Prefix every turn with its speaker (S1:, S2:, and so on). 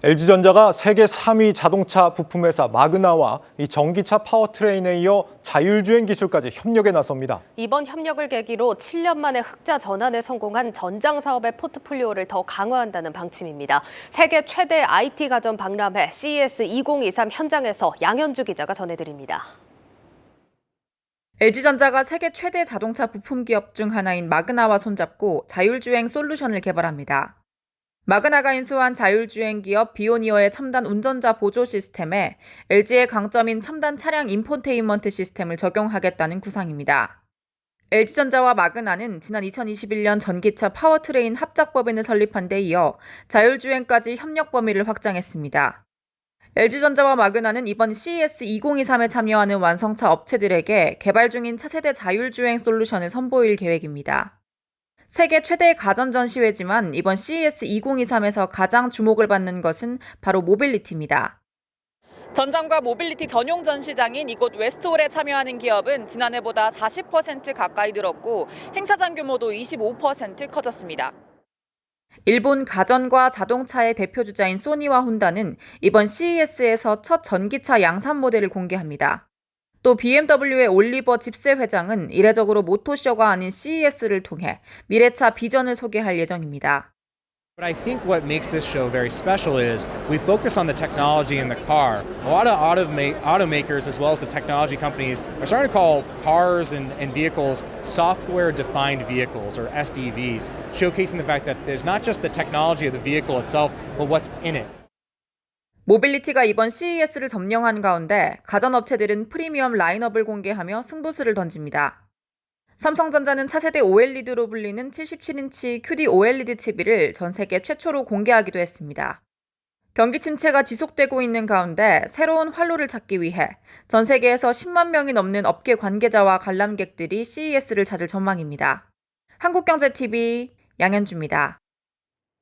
S1: LG전자가 세계 3위 자동차 부품회사 마그나와 이 전기차 파워트레인에 이어 자율주행 기술까지 협력에 나섭니다.
S2: 이번 협력을 계기로 7년 만에 흑자 전환에 성공한 전장 사업의 포트폴리오를 더 강화한다는 방침입니다. 세계 최대 IT 가전 박람회 CES 2023 현장에서 양현주 기자가 전해드립니다.
S3: LG전자가 세계 최대 자동차 부품 기업 중 하나인 마그나와 손잡고 자율주행 솔루션을 개발합니다. 마그나가 인수한 자율주행 기업 비오니어의 첨단 운전자 보조 시스템에 LG의 강점인 첨단 차량 인포테인먼트 시스템을 적용하겠다는 구상입니다. LG전자와 마그나는 지난 2021년 전기차 파워트레인 합작법인을 설립한 데 이어 자율주행까지 협력 범위를 확장했습니다. LG전자와 마그나는 이번 CES 2023에 참여하는 완성차 업체들에게 개발 중인 차세대 자율주행 솔루션을 선보일 계획입니다. 세계 최대의 가전 전시회지만 이번 CES 2023에서 가장 주목을 받는 것은 바로 모빌리티입니다. 전장과 모빌리티 전용 전시장인 이곳 웨스트홀에 참여하는 기업은 지난해보다 40% 가까이 늘었고 행사장 규모도 25% 커졌습니다. 일본 가전과 자동차의 대표 주자인 소니와 혼다는 이번 CES에서 첫 전기차 양산 모델을 공개합니다. 또 BMW의 올리버 집세 회장은 이례적으로 모토쇼가 아닌 CES를 통해 미래차 비전을 소개할 예정입니다.
S4: But I think what makes this show very special is we focus on the technology in the car. A lot of automa- automakers, as well as the technology companies, are starting to call cars and, and vehicles software defined vehicles or SDVs, showcasing the fact that there's not just the technology of the vehicle itself, but what's in it.
S3: 모빌리티가 이번 CES를 점령한 가운데 가전업체들은 프리미엄 라인업을 공개하며 승부수를 던집니다. 삼성전자는 차세대 OLED로 불리는 77인치 QD OLED TV를 전 세계 최초로 공개하기도 했습니다. 경기 침체가 지속되고 있는 가운데 새로운 활로를 찾기 위해 전 세계에서 10만 명이 넘는 업계 관계자와 관람객들이 CES를 찾을 전망입니다. 한국경제TV 양현주입니다.